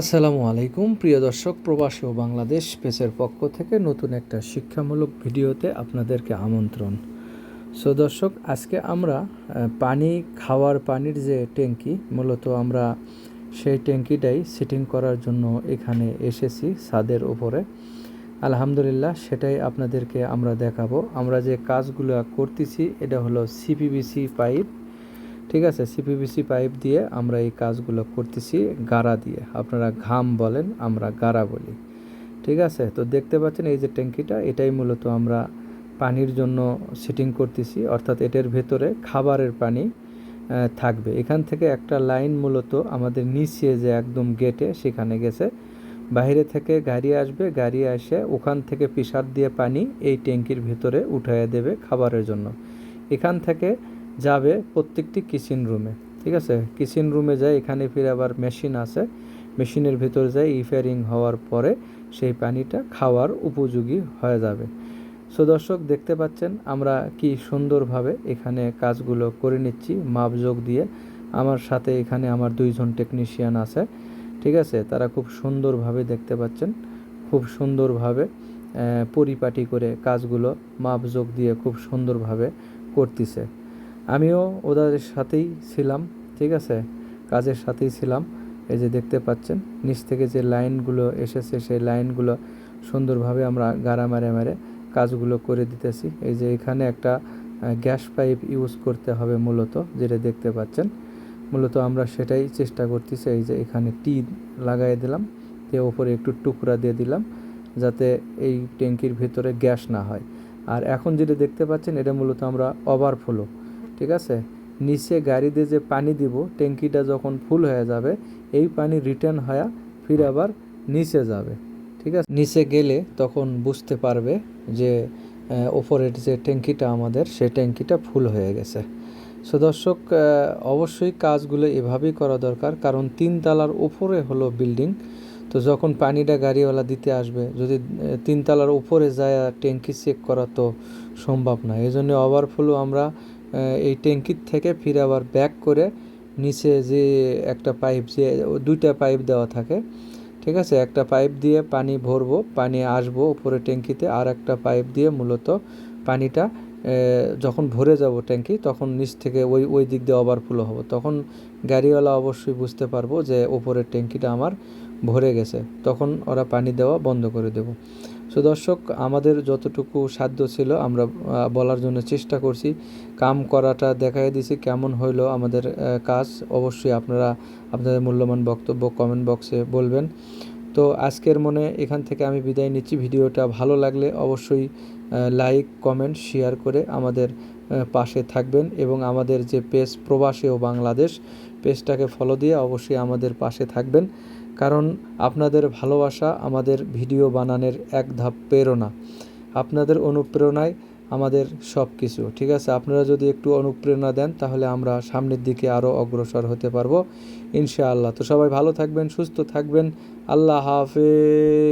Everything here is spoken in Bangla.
আসসালামু আলাইকুম, প্রিয় দর্শক, প্রবাসী ও বাংলাদেশ পেসের পক্ষ থেকে নতুন একটা শিক্ষামূলক ভিডিওতে আপনাদেরকে আমন্ত্রণ। সো দর্শক, আজকে আমরা পানি, খাওয়ার পানির যে ট্যাঙ্কি, মূলত আমরা সেই ট্যাঙ্কিটাই সিটিং করার জন্য এখানে এসেছি ছাদের ওপরে আলহামদুলিল্লাহ, সেটাই আপনাদেরকে আমরা দেখাবো। আমরা যে কাজগুলো করতেছি, এটা হলো সিপিবিসি পাইপ। ঠিক আছে সিপিবিসি পাইপ দিয়ে আমরা এই কাজগুলো করতেছি, গাড়া দিয়ে। আপনারা ঘাম বলেন, আমরা গাড়া বলি। ঠিক আছে, তো দেখতে পাচ্ছেন এই যে ট্যাঙ্কিটা, এটাই মূলত আমরা পানির জন্য সিটিং করতেছি, অর্থাৎ এটার ভেতরে খাবারের পানি থাকবে। এখান থেকে একটা লাইন মূলত আমাদের নিচে যে একদম গেটে সেখানে গেছে। বাইরে থেকে গাড়ি আসবে, গাড়ি এসে ওখান থেকে পিসার দিয়ে পানি এই ট্যাঙ্কির ভেতরে উঠাইয়া দেবে খাবারের জন্য। এখান থেকে যাবে প্রত্যেকটি কিচেন রুমে ঠিক আছে? কিচেন রুমে যায়, এখানে ফিরে আবার মেশিন আছে। মেশিনের ভিতর যায় ইফারিং হওয়ার পরে সেই পানিটা খাওয়ার উপযোগী হয়ে যাবে। সো দর্শক, দেখতে পাচ্ছেন, আমরা কি সুন্দরভাবে এখানে কাজগুলো করে নিচ্ছি, মাপযোগ দিয়ে। আমার সাথে এখানে আমার দুইজন টেকনিশিয়ান আছে, ঠিক আছে? তারা খুব সুন্দরভাবে দেখতে পাচ্ছেন, খুব সুন্দরভাবে পরিপাটি করে কাজগুলো মাপযোগ দিয়ে খুব সুন্দরভাবে করতেছে। আমিও ওদের সাথেই ছিলাম, ঠিক আছে? কাজের সাথেই ছিলাম। এই যে দেখতে পাচ্ছেন, নিচ থেকে যে লাইনগুলো এসেছে, সেই লাইনগুলো সুন্দরভাবে আমরা গাড়া মেরে মেরে কাজগুলো করে দিতেছি। এই যে এখানে একটা গ্যাস পাইপ ইউজ করতে হবে মূলত, যেটা দেখতে পাচ্ছেন। মূলত আমরা সেটাই চেষ্টা করতেছি। এই যে এখানে টি লাগাই দিলাম, দিয়ে ওপরে একটু টুকরা দিয়ে দিলাম, যাতে এই ট্যাঙ্কির ভিতরে গ্যাস না হয়। আর এখন যেটা দেখতে পাচ্ছেন, এটা মূলত আমরা ওভারফ্লো। ঠিক আছে? নিচে গাড়ি দিয়ে যে পানি দিব ট্যাঙ্কিটা যখন ফুল হয়ে যাবে এই পানি রিটার্ন হয়ে ফির আবার নিচে যাবে। ঠিক আছে? নিচে গেলে তখন বুঝতে পারবে যে ওপরের যে ট্যাঙ্কিটা আমাদের সেই ট্যাঙ্কিটা ফুল হয়ে গেছে। সো দর্শক অবশ্যই কাজগুলো এভাবেই করা দরকার। কারণ তিন তলার উপরে হলো বিল্ডিং তো যখন পানিটা গাড়িওয়ালা দিতে আসবে যদি আহ, তিন তলার উপরে যায় ট্যাঙ্কি চেক করা তো সম্ভব না। এই জন্য ওভারফ্লো আমরা এই ট্যাঙ্কির থেকে ফিরে আবার ব্যাক করে নিচে যে একটা পাইপ যে দুইটা পাইপ দেওয়া থাকে, ঠিক আছে? একটা পাইপ দিয়ে পানি ভরবো, পানি আসব উপরে ট্যাঙ্কিতে, আর একটা পাইপ দিয়ে মূলত পানিটা যখন ভরে যাব ট্যাঙ্কি, তখন নিচ থেকে ওই ওই দিক দিয়ে ওভারফ্লো হবে। তখন গাড়িওয়ালা অবশ্যই বুঝতে পারব যে ওপরের ট্যাঙ্কিটা আমার ভরে গেছে। তখন ওরা পানি দেওয়া বন্ধ করে দেব। সো দর্শক, আমাদের যতটুকু সাধ্য ছিল আমরা বলার জন্য চেষ্টা করছি। কাম করাটা দেখাই দিছি, কেমন হইল আমাদের কাজ। অবশ্যই আপনারা আপনাদের মূল্যবান বক্তব্য কমেন্ট বক্সে বলবেন। তো আজকের মনে এখান থেকে আমি বিদায় নিচ্ছি। ভিডিওটা ভালো লাগলে অবশ্যই লাইক কমেন্ট শেয়ার করে আমাদের পাশে থাকবেন এবং আমাদের যে পেজ প্রবাসী ও বাংলাদেশ পেজটাকে ফলো দিয়ে অবশ্যই আমাদের পাশে থাকবেন। কারণ আপনাদের ভালোবাসা আমাদের ভিডিও বানানোর এক ধাপ প্রেরণা। আপনাদের অনুপ্রেরণায় আমাদের সব কিছু ঠিক আছে? আপনারা যদি একটু অনুপ্রেরণা দেন, তাহলে আমরা সামনের দিকে আরও অগ্রসর হতে পারব, ইনশাআল্লাহ। তো সবাই ভালো থাকবেন, সুস্থ থাকবেন। আল্লাহ হাফেজ।